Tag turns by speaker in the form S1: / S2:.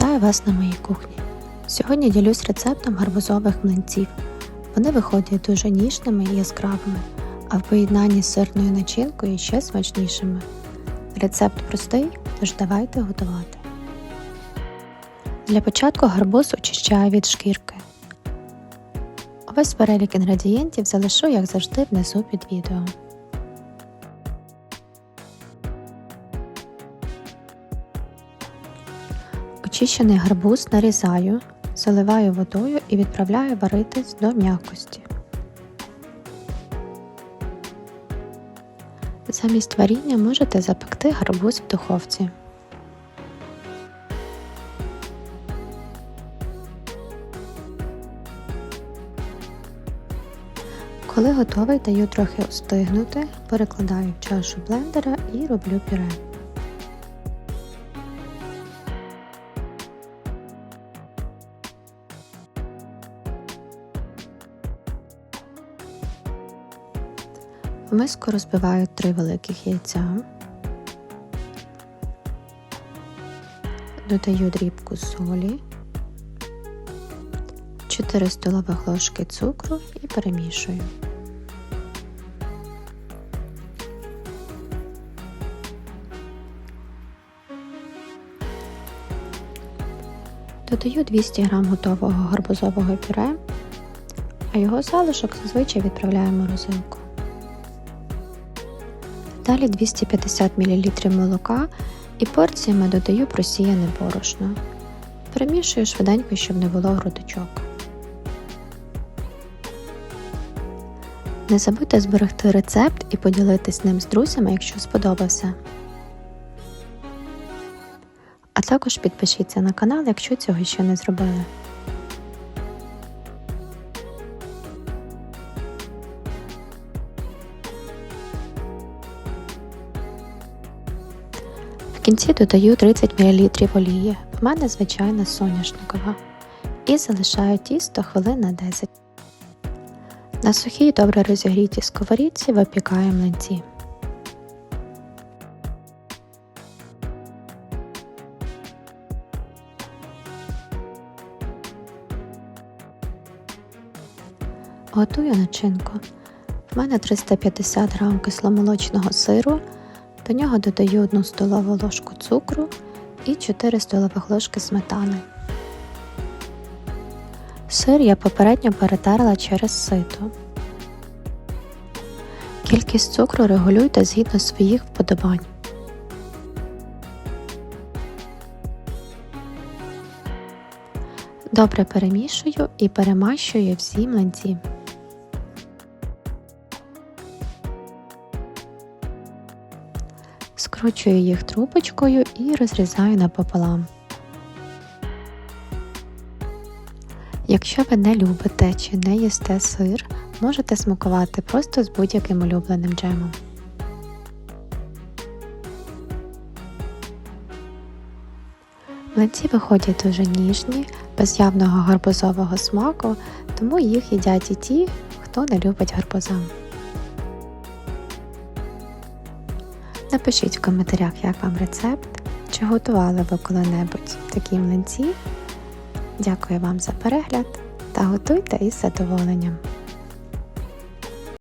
S1: Вітаю вас на моїй кухні. Сьогодні ділюсь рецептом гарбузових млинців. Вони виходять дуже ніжними і яскравими, а в поєднанні з сирною начинкою ще смачнішими. Рецепт простий, тож давайте готувати. Для початку гарбуз очищаю від шкірки. Увесь перелік інгредієнтів залишу, як завжди, внизу під відео. Очищений гарбуз нарізаю, заливаю водою і відправляю варитись до м'якості. Замість варіння можете запекти гарбуз в духовці. Коли готовий, даю трохи остигнути, перекладаю в чашу блендера і роблю пюре. В миску розбиваю 3 великих яйця, додаю дрібку солі, 4 столових ложки цукру і перемішую. Додаю 200 г готового гарбузового пюре, а його залишок зазвичай відправляю в морозилку. Далі 250 мл молока і порціями додаю просіяне борошно. Перемішую швиденько, щоб не було грудочок. Не забудьте зберегти рецепт і поділитись ним з друзями, якщо сподобався. А також підпишіться на канал, якщо цього ще не зробили. В кінці додаю 30 мл олії, в мене звичайна соняшникова, і залишаю тісто хвилин на 10. На сухій добре розігрітій сковорідці випікаю млинці. Готую начинку. В мене 350 г кисломолочного сиру, до нього додаю 1 столову ложку цукру і 4 столових ложки сметани. Сир я попередньо перетерла через сито. Кількість цукру регулюйте згідно своїх вподобань. Добре перемішую і перемащую всі млинці. Скручую їх трубочкою і розрізаю напополам. Якщо ви не любите чи не їсте сир, можете смакувати просто з будь-яким улюбленим джемом. Млинці виходять дуже ніжні, без явного гарбузового смаку, тому їх їдять і ті, хто не любить гарбуза. Напишіть в коментарях, як вам рецепт, чи готували ви коли-небудь такі млинці. Дякую вам за перегляд та готуйте із задоволенням.